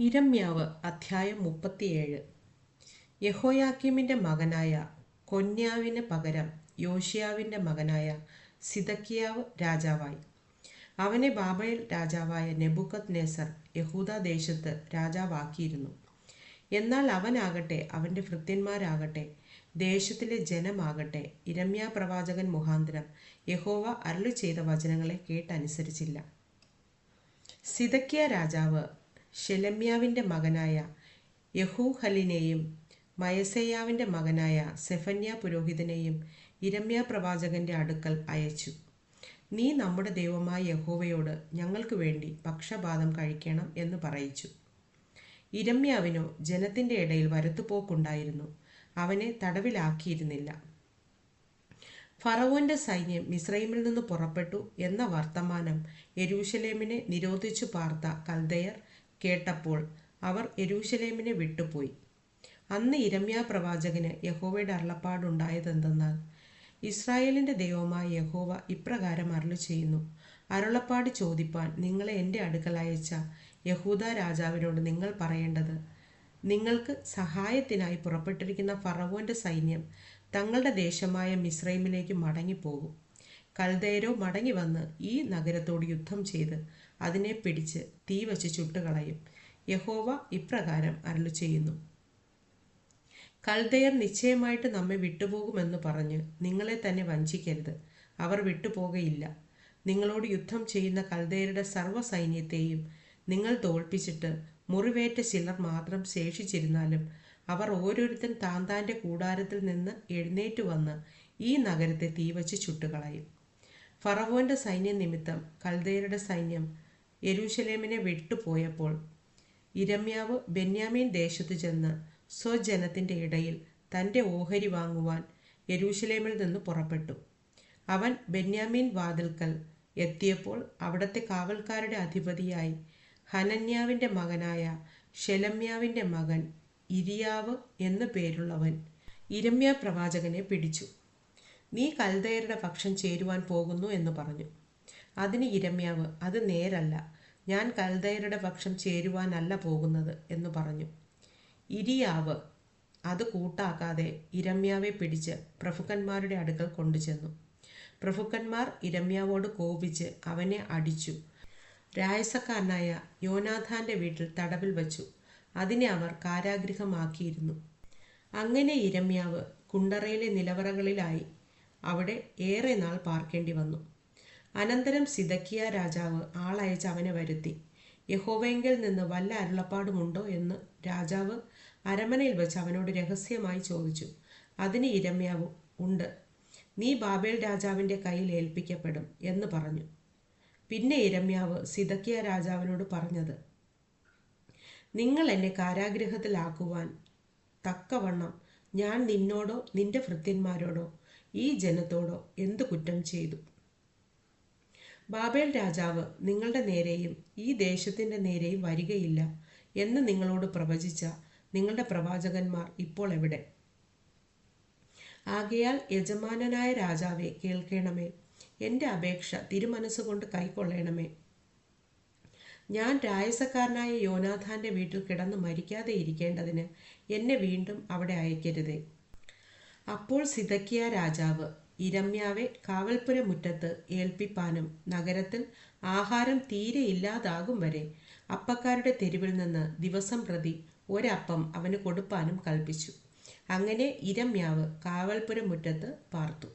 ഇരമ്യാവ് അധ്യായം മുപ്പത്തിയേഴ്. യഹോയാക്കിമിന്റെ മകനായ കൊന്യാവിന് പകരം യോഷിയാവിന്റെ മകനായ സിദക്കിയാവ് രാജാവായി. അവനെ ബാബയിൽ രാജാവായ നെബുക്കത് നെസർ യഹൂദ ദേശത്ത് രാജാവാക്കിയിരുന്നു. എന്നാൽ അവനാകട്ടെ അവന്റെ ഭൃത്യന്മാരാകട്ടെ ദേശത്തിലെ ജനമാകട്ടെ ഇരമ്യാ പ്രവാചകൻ മുഖാന്തരം യഹോവ അരുളി ചെയ്ത വചനങ്ങളെ കേട്ടനുസരിച്ചില്ല. സിതക്കിയ രാജാവ് ഷെലമ്യാവിന്റെ മകനായ യഹൂഹലിനെയും മയസേയാവിന്റെ മകനായ സെഫന്യ പുരോഹിതനെയും ഇരമ്യ പ്രവാചകന്റെ അടുക്കൽ അയച്ചു. നീ നമ്മുടെ ദൈവമായ യഹോവയോട് ഞങ്ങൾക്ക് വേണ്ടി പക്ഷപാതം കഴിക്കണം എന്ന് പറയിച്ചു. ഇരമ്യാവിനോ ജനത്തിന്റെ ഇടയിൽ വരത്തുപോക്കുണ്ടായിരുന്നു. അവനെ തടവിലാക്കിയിരുന്നില്ല. ഫറവോന്റെ സൈന്യം മിസ്രൈമിൽ നിന്ന് പുറപ്പെട്ടു. എന്ന വർത്തമാനം യെരൂശലേമിനെ നിരോധിച്ചു പാർത്ത കൽദയർ കേട്ടപ്പോൾ അവർ യെരൂശലേമിനെ വിട്ടുപോയി. അന്ന് ഇരമ്യ പ്രവാചകന് യഹോവയുടെ അരുളപ്പാടുണ്ടായതെന്തെന്നാൽ ഇസ്രായേലിന്റെ ദൈവമായ യഹോവ ഇപ്രകാരം അരുളു ചെയ്യുന്നു അരുളപ്പാട് ചോദിപ്പാൻ നിങ്ങളെ എന്റെ അടുക്കൽ അയച്ച യഹൂദ രാജാവിനോട് നിങ്ങൾ പറയേണ്ടത് നിങ്ങൾക്ക് സഹായത്തിനായി പുറപ്പെട്ടിരിക്കുന്ന ഫറവോന്റെ സൈന്യം തങ്ങളുടെ ദേശമായ മിസ്രൈമിലേക്ക് മടങ്ങിപ്പോകും. കൽദയരോ മടങ്ങി വന്ന് ഈ നഗരത്തോട് യുദ്ധം ചെയ്ത് അതിനെ പിടിച്ച് തീ വച്ച് ചുട്ടുകളയും. യഹോവ ഇപ്രകാരം അരളു ചെയ്യുന്നു. കൽദയർ നിശ്ചയമായിട്ട് നമ്മെ വിട്ടുപോകുമെന്ന് പറഞ്ഞ് നിങ്ങളെ തന്നെ വഞ്ചിക്കരുത്. അവർ വിട്ടുപോകയില്ല. നിങ്ങളോട് യുദ്ധം ചെയ്യുന്ന കൽദയരുടെ സർവ സൈന്യത്തെയും നിങ്ങൾ തോൽപ്പിച്ചിട്ട് മുറിവേറ്റ ചിലർ മാത്രം ശേഷിച്ചിരുന്നാലും അവർ ഓരോരുത്തൻ താന്താന്റെ കൂടാരത്തിൽ നിന്ന് എഴുന്നേറ്റ് വന്ന് ഈ നഗരത്തെ തീവച്ച് ചുട്ടുകളയും. ഫറവോന്റെ സൈന്യം നിമിത്തം കൽദയരുടെ സൈന്യം യെരൂശലേമിനെ വിട്ടുപോയപ്പോൾ ഇരമ്യാവ് ബെന്യാമീൻ ദേശത്തു ചെന്ന് സ്വജനത്തിന്റെ ഇടയിൽ തന്റെ ഓഹരി വാങ്ങുവാൻ യെരൂശലേമിൽ നിന്ന് പുറപ്പെട്ടു. അവൻ ബെന്യാമീൻ വാതിൽക്കൽ എത്തിയപ്പോൾ അവിടത്തെ കാവൽക്കാരുടെ അധിപതിയായി ഹനന്യാവിന്റെ മകനായ ഷെലമ്യാവിന്റെ മകൻ ഇരിയാവ് എന്നു പേരുള്ളവൻ ഇരമ്യ പ്രവാചകനെ പിടിച്ചു. നീ കൽദയരുടെ പക്ഷം ചേരുവാൻ പോകുന്നു എന്ന് പറഞ്ഞു. അതിന് ഇരമ്യാവ് അത് നേരല്ല. ഞാൻ കൽദയരുടെ പക്ഷം ചേരുവാനല്ല പോകുന്നത് എന്ന് പറഞ്ഞു. ഇരിയാവ് അത് കൂട്ടാക്കാതെ ഇരമ്യാവെ പിടിച്ച് പ്രഭുക്കന്മാരുടെ അടുക്കൽ കൊണ്ടുചെന്നു. പ്രഭുക്കന്മാർ ഇരമ്യാവോട് കോപിച്ച് അവനെ അടിച്ചു. രായസക്കാരനായ യോനാഥാന്റെ വീട്ടിൽ തടവിൽ വച്ചു. അതിനെ അവർ കാരാഗ്രഹമാക്കിയിരുന്നു അങ്ങനെ ഇരമ്യാവ് കുണ്ടറയിലെ നിലവറകളിലായി അവിടെ ഏറെ നാൾ പാർക്കേണ്ടി വന്നു. അനന്തരം സിതക്കിയ രാജാവ് ആളയച്ച് അവനെ വരുത്തി. യഹോവയെങ്കിൽ നിന്ന് വല്ല അരുളപ്പാടുമുണ്ടോ എന്ന് രാജാവ് അരമനയിൽ വെച്ച് അവനോട് രഹസ്യമായി ചോദിച്ചു. അതിന് ഇരമ്യാവ് ഉണ്ട്. നീ ബാബേൽ രാജാവിന്റെ കയ്യിൽ ഏൽപ്പിക്കപ്പെടും എന്ന് പറഞ്ഞു. പിന്നെ ഇരമ്യാവ് സിതക്കിയ രാജാവിനോട് പറഞ്ഞത് നിങ്ങൾ എന്നെ കാരാഗ്രഹത്തിലാക്കുവാൻ തക്കവണ്ണം ഞാൻ നിന്നോടോ നിന്റെ ഭൃത്യന്മാരോടോ ഈ ജനത്തോടോ എന്തു കുറ്റം ചെയ്തു? ബാബേൽ രാജാവ് നിങ്ങളുടെ നേരെയും ഈ ദേശത്തിന്റെ നേരെയും വരികയില്ല എന്ന് നിങ്ങളോട് പ്രവചിച്ച നിങ്ങളുടെ പ്രവാചകന്മാർ ഇപ്പോൾ എവിടെ? ആകയാൽ യജമാനനായ രാജാവെ കേൾക്കണമേ. എന്റെ അപേക്ഷ തിരുമനസ്സുകൊണ്ട് കൈക്കൊള്ളണമേ. ഞാൻ രായസക്കാരനായ യോനാഥാന്റെ വീട്ടിൽ കിടന്ന് മരിക്കാതെ ഇരിക്കേണ്ടതിന് എന്നെ വീണ്ടും അവിടെ അയക്കരുതേ. അപ്പോൾ സിതക്കിയ രാജാവ് ഇരമ്യാവെ കാവൽപുരമുറ്റത്ത് ഏൽപ്പിപ്പാനും നഗരത്തിൽ ആഹാരം തീരെ ഇല്ലാതാകും വരെ അപ്പക്കാരുടെ തെരുവിൽ നിന്ന് ദിവസം പ്രതി ഒരപ്പം അവന് കൊടുപ്പാനും കൽപ്പിച്ചു. അങ്ങനെ ഇരമ്യാവ് കാവൽപുരമുറ്റത്ത് പാർത്തു.